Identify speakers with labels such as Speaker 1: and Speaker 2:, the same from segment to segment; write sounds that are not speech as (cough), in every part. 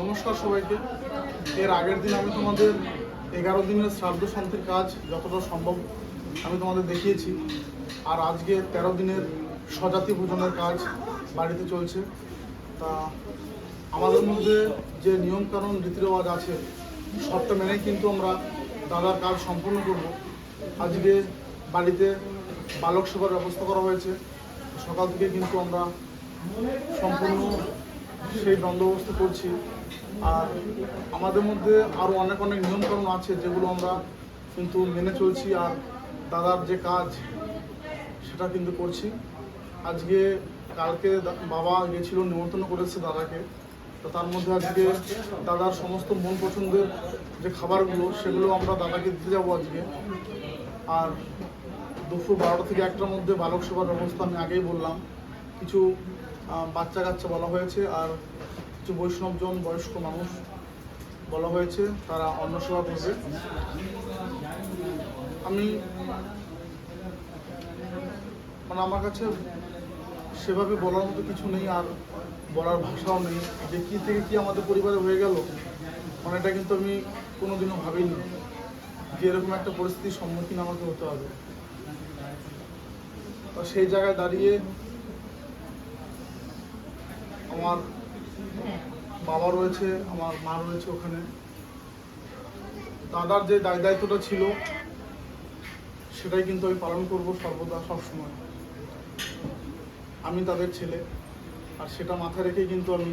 Speaker 1: নমস্কার সবাইকে। এর আগের দিন আমি তোমাদের এগারো দিনের শ্রাদ্ধ শান্তির কাজ যতটা সম্ভব আমি তোমাদের দেখিয়েছি। আর আজকে তেরো দিনের স্বজাতি ভোজনের কাজ বাড়িতে চলছে। তা আমাদের মধ্যে যে নিয়মকানুন, রীতিরেওয়াজ আছে, সবটা মেনেই কিন্তু আমরা দাদার কাজ সম্পূর্ণ করব। আজকে বাড়িতে বালক সেবার ব্যবস্থা করা হয়েছে। সকাল থেকে কিন্তু আমরা সম্পূর্ণ সেই বন্দোবস্ত করছি। আর আমাদের মধ্যে আরও অনেক অনেক নিয়মকানুন আছে যেগুলো আমরা কিন্তু মেনে চলছি আর দাদার যে কাজ, সেটা কিন্তু করছি। আজকে কালকে বাবা গেছিল, নিমন্ত্রণ করেছে দাদাকে। তো তার মধ্যে আজকে দাদার সমস্ত মন পছন্দের যে খাবারগুলো, সেগুলো আমরা দাদাকে দিতে যাব আজকে। আর দুপুর বারোটা থেকে একটার মধ্যে বালক সেবার ব্যবস্থা আমি আগেই বললাম। কিছু বাচ্চা কাচ্চা বলা হয়েছে। আর কিছু বৈষ্ণবজন বয়স্ক মানুষ বলা হয়েছে, তারা অন্ন সেবা করবে। আমি মানে আমার কাছে সেভাবে বলার মতো কিছু নেই, আর বলার ভাষাও নেই। যে কী থেকে কি আমাদের পরিবারে হয়ে গেল মানে এটা কিন্তু আমি কোনোদিনও ভাবিনি যে এরকম একটা পরিস্থিতির সম্মুখীন আমাকে হতে হবে। সেই জায়গায় দাঁড়িয়ে আমার বাবা রয়েছে, আমার মা রয়েছে ওখানে। দাদার যে দায় দায়িত্বটা ছিল, সেটাই কিন্তু আমি পালন করব সর্বদা, সবসময়। আমি তাদের ছেলে, আর সেটা মাথায় রেখেই কিন্তু আমি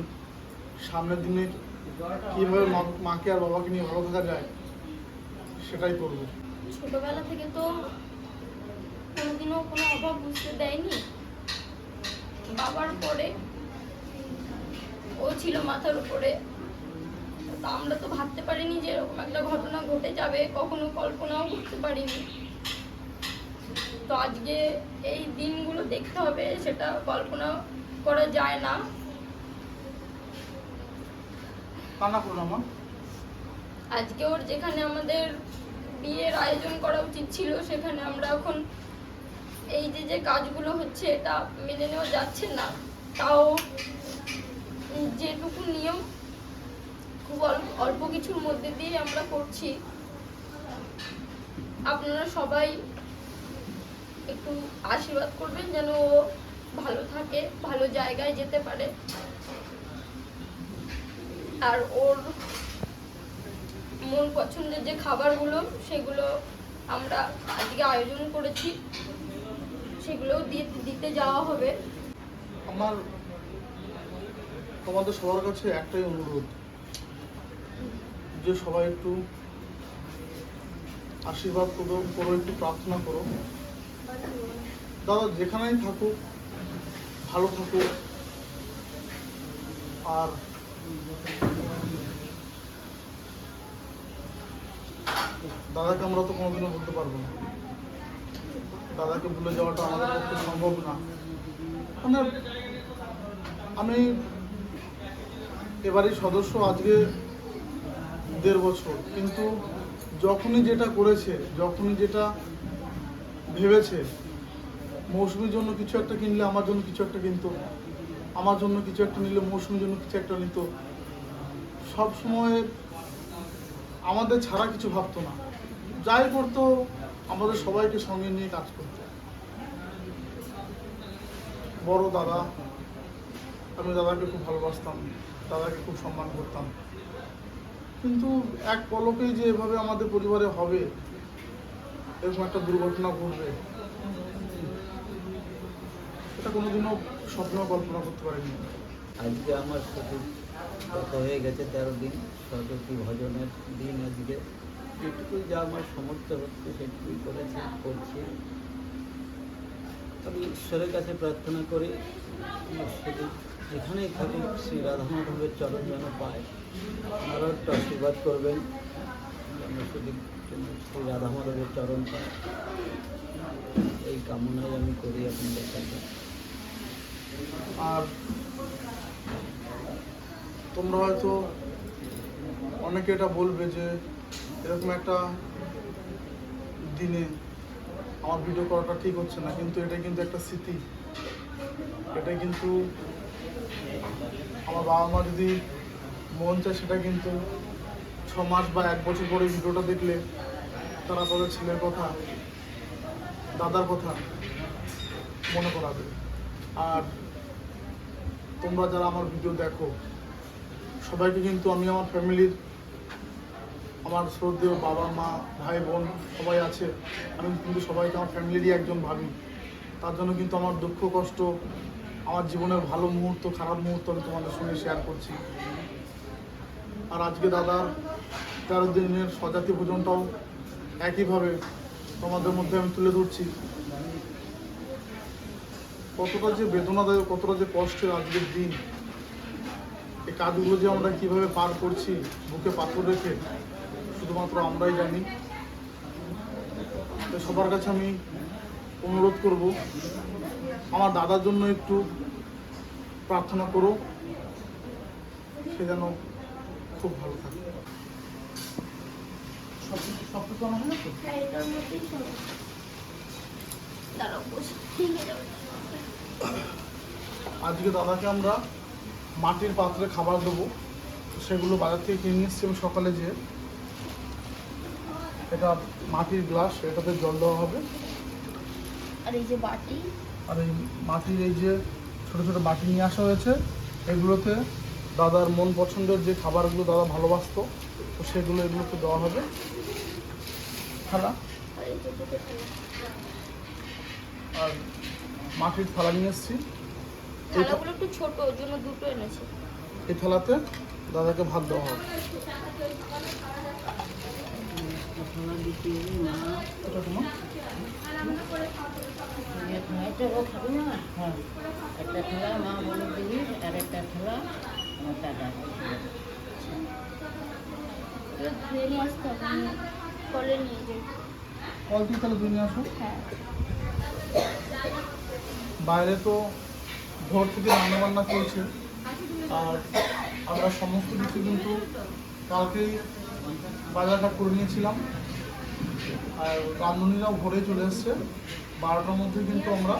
Speaker 1: সামনের দিনে কীভাবে মাকে আর বাবাকে নিয়ে ভালো থাকা যায়, সেটাই করব।
Speaker 2: ছোটবেলা থেকে তো কোনোদিনও কোনো অভাব বুঝতে দেয়নি। বাবার পরে ও ছিল মাথার উপরে। তা আমরা তো ভাবতে পারিনি যে এরকম একটা ঘটনা ঘটে যাবে কখনো কল্পনাও করতে পারিনি। তো আজকে এই দিনগুলো দেখতে হবে সেটা কল্পনা করা যায় না। আজকে ওর যেখানে আমাদের বিয়ের আয়োজন করা উচিত ছিল সেখানে আমরা এখন এই যে যে কাজগুলো হচ্ছে এটা মেনে নেওয়া যাচ্ছে না। তাও যেটুকু নিয়ম খুব অল্প কিছুর মধ্যে দিয়ে আমরা করছি, আপনারা সবাই একটু আশীর্বাদ করবেন যেন ও ভালো থাকে, ভালো জায়গায় যেতে পারে। আর ওর মন পছন্দের যে খাবারগুলো, সেগুলো আমরা আজকে আয়োজন করেছি, সেগুলোও দিতে যাওয়া হবে।
Speaker 1: আমার তোমাদের সবার কাছে একটাই অনুরোধ, যে সবাই একটু আশীর্বাদ করো করো, একটু প্রার্থনা করো। দাদা, যেখানেই থাকুক, ভালো থাকুক। আর দাদাকে আমরা তো কোনোদিনও বলতে পারব না। দাদাকে ভুলে যাওয়াটা আমাদের পক্ষে সম্ভব না। মানে আমি এবারই সদস্য আজকে দেড় বছর। কিন্তু যখনই যেটা করেছে, যখনই যেটা ভেবেছে, মৌসুমীর জন্য কিছু একটা কিনলে আমার জন্য কিছু একটা কিনতো, আমার জন্য কিছু একটা নিলে মৌসুমীর জন্য কিছু একটা নিত, সব সময় আমাদের ছাড়া কিছু ভাবতো না। যাই করতো, আমাদের সবাইকে সঙ্গে নিয়ে কাজ করতো। বড় দাদা, আমি দাদাকে খুব ভালোবাসতাম। দাদাকে খুব সম্মান করতাম। কিন্তু এক পলকেই যে এভাবে আমাদের পরিবারে হবে, এরকম একটা দুর্ঘটনা ঘটবে, এটা কোনোদিনও স্বপ্ন কল্পনা করতে পারিনি।
Speaker 3: আজকে আমার সাথে কথা হয়ে গেছে তেরো দিন, সরস্বতী ভজনের দিন আজকে। যেটুকু যা আমার সমর্থ হচ্ছে, সেটুকুই করেছে, করছি। আমি ঈশ্বরের কাছে প্রার্থনা করি আমার যেখানেই থাকুক শ্রী রাধা মাধবের চরণ যেন পায়। আপনারা একটু আশীর্বাদ করবেন শ্রী রাধা মাধবের চরণ পায়। এই কামনাই আমি করি আপনাদের কাছে।
Speaker 1: আর তোমরা হয়তো অনেকে এটা বলবে যে এরকম একটা দিনে আমার ভিডিও করাটা ঠিক হচ্ছে না, কিন্তু এটা কিন্তু একটা স্মৃতি। এটা কিন্তু আমার বাবা মা যদি মন চায় সেটা কিন্তু ছ মাস বা এক বছর পরে ভিডিওটা দেখলে তারা তাদের ছেলের কথা, দাদার কথা মনে করাবে। আর তোমরা যারা আমার ভিডিও দেখো, সবাইকে কিন্তু আমি আমার ফ্যামিলির, আমার শ্রদ্ধেয় বাবা মা, ভাই বোন সবাই আছে। আমি কিন্তু সবাইকে আমার ফ্যামিলিরই একজন ভাবি। তার জন্য কিন্তু আমার দুঃখ, কষ্ট আমার জীবনের ভালো মুহূর্ত, খারাপ মুহূর্ত আমি তোমাদের সঙ্গে শেয়ার করছি। আর আজকে দাদার তেরো দিনের স্বজাতি ভোজনটাও একইভাবে তোমাদের মধ্যে আমি তুলে ধরছি। কতটা যে বেদনাদায়ক, কতটা যে কষ্টের আজকের দিন। এই কাজগুলো যে আমরা কীভাবে পার করছি, বুকে পাথর রেখে, শুধুমাত্র আমরাই জানি। সবার কাছে আমি অনুরোধ করব আমার দাদার জন্য একটু প্রার্থনা করো সে যেন খুব ভালো থাকে। হয়ে আজকে দাদাকে আমরা মাটির পাত্রে খাবার দেবো। সেগুলো বাজার থেকে কিনে নিয়ে এসছি আমি সকালে যেয়ে। এটা মাটির গ্লাস এটাতে জল দেওয়া হবে।
Speaker 2: আর এই যে বাটি
Speaker 1: আর এই মাটির এই যে ছোটো ছোটো বাটি নিয়ে আসা হয়েছে এগুলোতে দাদার মন পছন্দের যে খাবারগুলো দাদা ভালোবাসতো তো সেগুলো এগুলোতে দেওয়া হবে। থালা।
Speaker 2: আর
Speaker 1: মাটির থালা নিয়ে এসেছি।
Speaker 2: থালাগুলো একটু ছোট ওর জন্য দুটো এনেছি।
Speaker 1: এই থালাতে দাদাকে ভাত দেওয়া হবে। এটা তোমার?
Speaker 3: একটা মা আর একটা
Speaker 2: কলে
Speaker 1: তাহলে বাইরে তো ভোর থেকে রান্না বান্না চলছে আর আমরা সমস্ত কিছু কিন্তু কালকেই বাজারঘাট করে নিয়েছিলাম আর রাঁধুনিরাও ভোরে চলে এসছে। বারোটার মধ্যে কিন্তু আমরা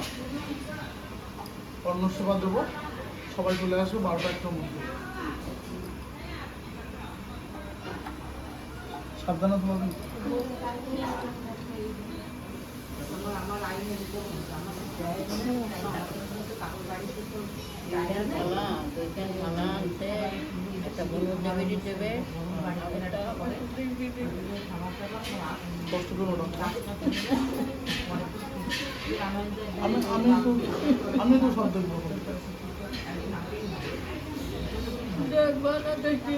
Speaker 1: অন্ন সেবা দেবো। সবাই চলে আসবে বারোটা একটার মধ্যে। সাবধানে তোমাকে
Speaker 3: দেবে
Speaker 1: কষ্ট করো না। আমি আমি
Speaker 3: না দেখি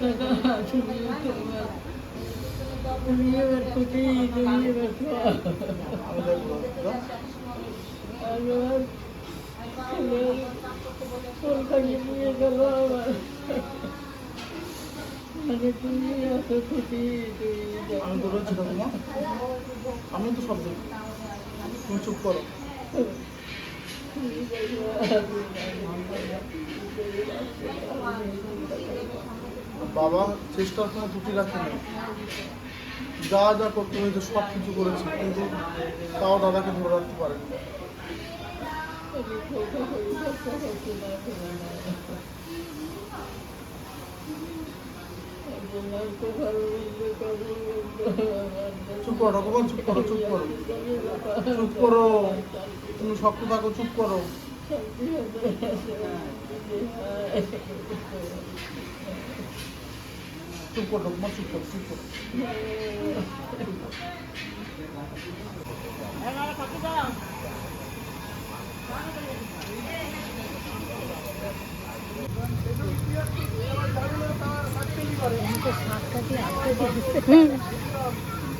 Speaker 3: দাদা তুমি তোমার তুমি এবার খুশি তুমি এবার। আমার
Speaker 1: আমি তো সব দেখব তুমি চুপ করো। বাবা চেষ্টার কোনো ত্রুটি রাখে না। যা যা করতে হয়েছে, সব কিছু করেছে, কিন্তু তাও দাদাকে ধরে রাখতে পারে (laughs) চুপ করো ভগবান চুপ করো চুপ করো চুপ করো তুমি শক্ত থাকো চুপ করো চুপ করো ভগবান চুপ করো চুপ করো
Speaker 4: হুম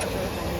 Speaker 4: Thank you.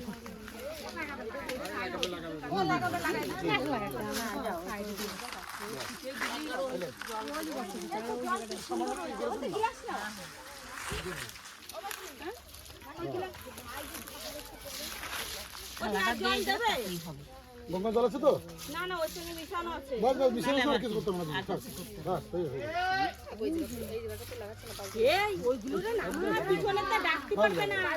Speaker 4: হয়। ভরে রাখলে অসুবিধা নেই গঙ্গা জল আছে তো?
Speaker 5: না না ওর সঙ্গে মিশানো আছে।
Speaker 4: বাস বাস বিছানা আর কিছু করতে হবে না বাস বাস হয়ে গেছে।
Speaker 5: এই ওইগুলো না আমার পিছনে তো ডাকতে পারবে না।
Speaker 4: না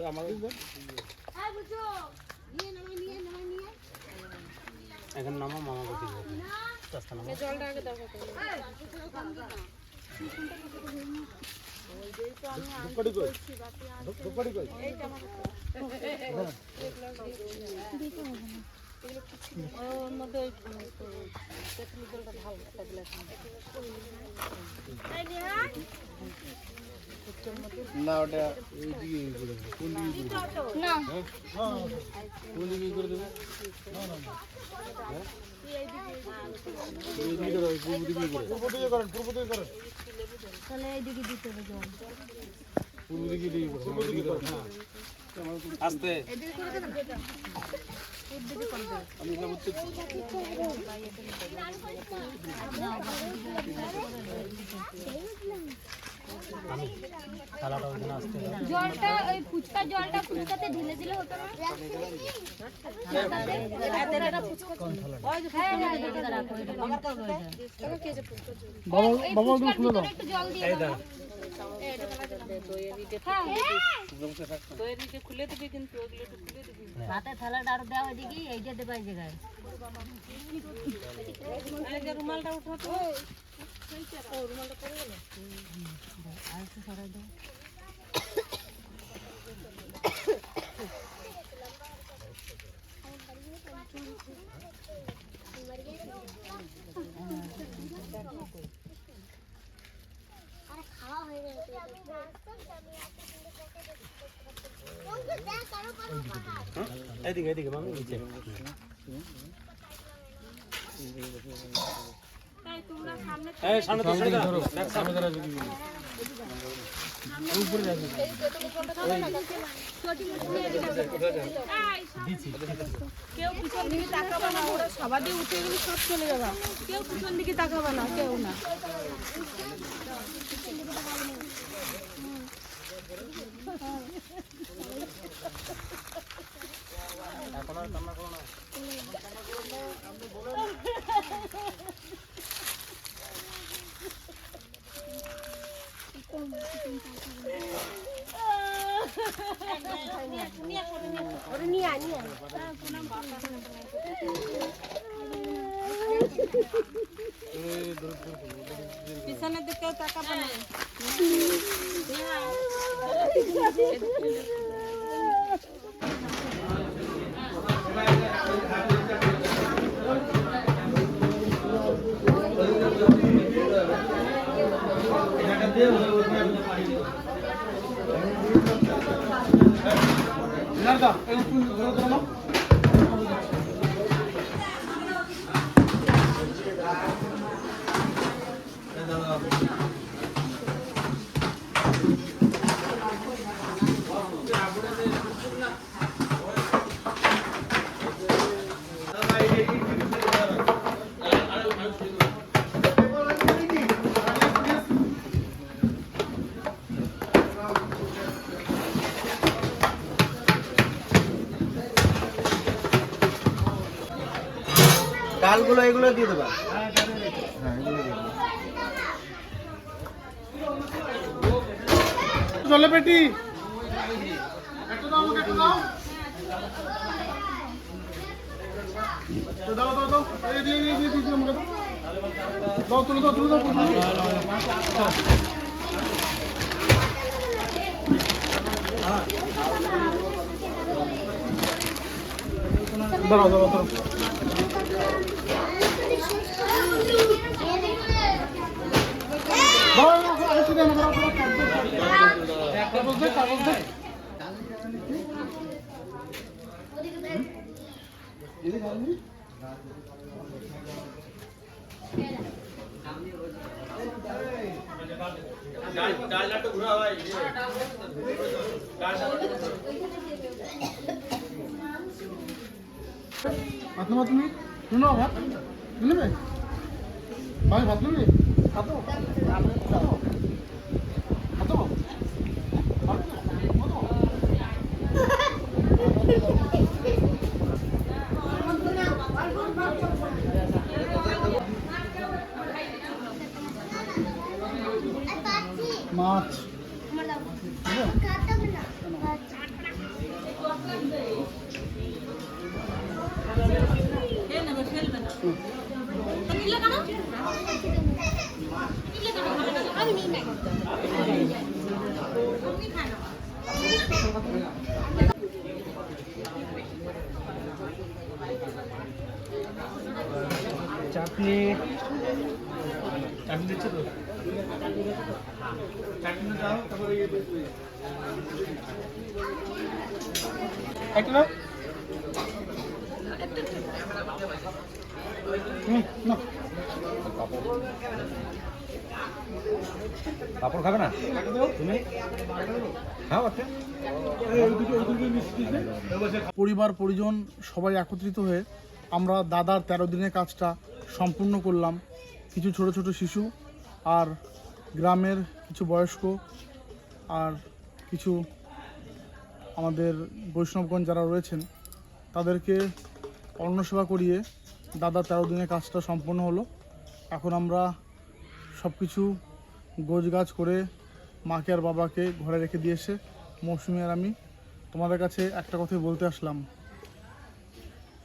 Speaker 4: করে দেবো এই করে পূর্ব দিকে করেন পূর্ব দিকে করেন
Speaker 2: তাহলে এইদিকে দিতে হবে জল
Speaker 4: পূর্ব দিকে দিকে করেন পূর্ব দিকে করেন হ্যাঁ
Speaker 6: আস্তে
Speaker 4: আমি
Speaker 6: থালাটা ওখানে আসতে
Speaker 2: জলটা ওই ফুচকার জলটা ফুচকাতে ঢেলে দিলে হতো না?
Speaker 4: বাবা বাবা তুমি খুলে দাও।
Speaker 2: একটু জল দিয়ে দাও। হ্যাঁ।
Speaker 7: ভাতের থালাটা আরও দেওয়া দিকে এইটা দেবা এই জায়গায়।
Speaker 5: এই যে রুমালটা উঠাতো
Speaker 6: এদিকে এদিকে মামি নিচে
Speaker 5: তাই তোমরা সামনে
Speaker 6: এই সামনে তো। সামনে ধরো।
Speaker 4: সামনে। ধরে যদি
Speaker 5: কেউ পিছন দিকে তাকাবে না ওরা সবাই উঠে গেলে সব চলে যাবে। কেউ পিছন দিকে তাকাবে না কেউ না।
Speaker 6: এখন আর কান্না করো না।
Speaker 5: পিছনের দিকেও তাকাবো না
Speaker 1: Deus. বিনারদা
Speaker 3: ডালগুলো এগুলো দিয়ে দেবা।
Speaker 1: জলে পেটি। একটা তো এই দিয়ে দিয়ে দিয়ে দাও, তুলে দাও তুলে দাও তুলে, দাও। দাঁড়াও দাঁড়াও দাঁড়াও। দাঁড়াও আরেকটু দে আমাকে দাও, দাও, দাও, কাগজ দে কাগজ দে ভাত নেবা তুমি শুনো ভাত নেবে ভাই ভাত নেবে খাতো খাতো খাতো মাছ। চাটনি। চাটনি দিচ্ছে
Speaker 8: পাপড় খাবে না?
Speaker 1: পরিবার, পরিজন সবাই একত্রিত হয়ে আমরা দাদার তেরো দিনের কাজটা সম্পূর্ণ করলাম। কিছু ছোট ছোট শিশু আর গ্রামের কিছু বয়স্ক আর কিছু আমাদের বৈষ্ণবগঞ্জ যারা রয়েছেন, তাদেরকে অন্নসেবা করিয়ে দাদা তেরো দিনের কাজটা সম্পূর্ণ হলো। এখন আমরা সব কিছু গোছ গাছ করে মাকে আর বাবাকে ঘরে রেখে দিয়ে এসে মৌসুমি আর আমি তোমাদের কাছে একটা কথাই বলতে আসলাম।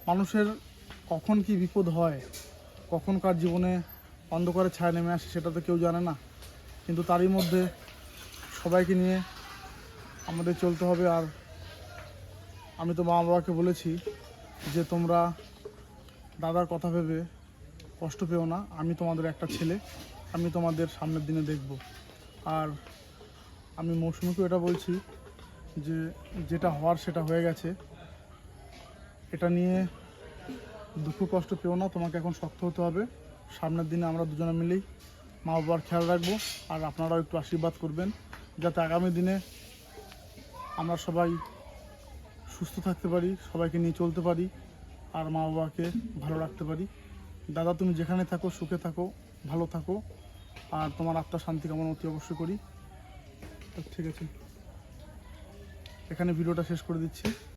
Speaker 1: মানুষের কখন কি বিপদ হয়, কখন কার জীবনে অন্ধকারের ছায়া নেমে আসে, সেটা তো কেউ জানে না। কিন্তু তারই মধ্যে সবাইকে নিয়ে আমাদের চলতে হবে। আর আমি তো মা বাবাকে বলেছি যে, তোমরা দাদার কথা ভেবে কষ্ট পেও না। আমি তোমাদের একটা ছেলে, আমি তোমাদের সামনের দিনে দেখব। আর আমি মৌসুমিকেও এটা বলছি যে, যেটা হওয়ার সেটা হয়ে গেছে। এটা নিয়ে দুঃখ কষ্ট পেও না, তোমাকে এখন শক্ত হতে হবে। সামনের দিনে আমরা দুজনে মিলেই মা বাবার খেয়াল রাখব আর আপনারাও একটু আশীর্বাদ করবেন, যাতে আগামী দিনে আমরা সবাই সুস্থ থাকতে পারি, সবাইকে নিয়ে চলতে পারি আর মা বাবাকে ভালো রাখতে পারি। দাদা, তুমি যেখানে থাকো, সুখে থাকো, ভালো থাকো আর তোমার আত্মার শান্তি কামনা অতি অবশ্যই করি। ঠিক আছে, এখানে ভিডিওটা শেষ করে দিচ্ছি।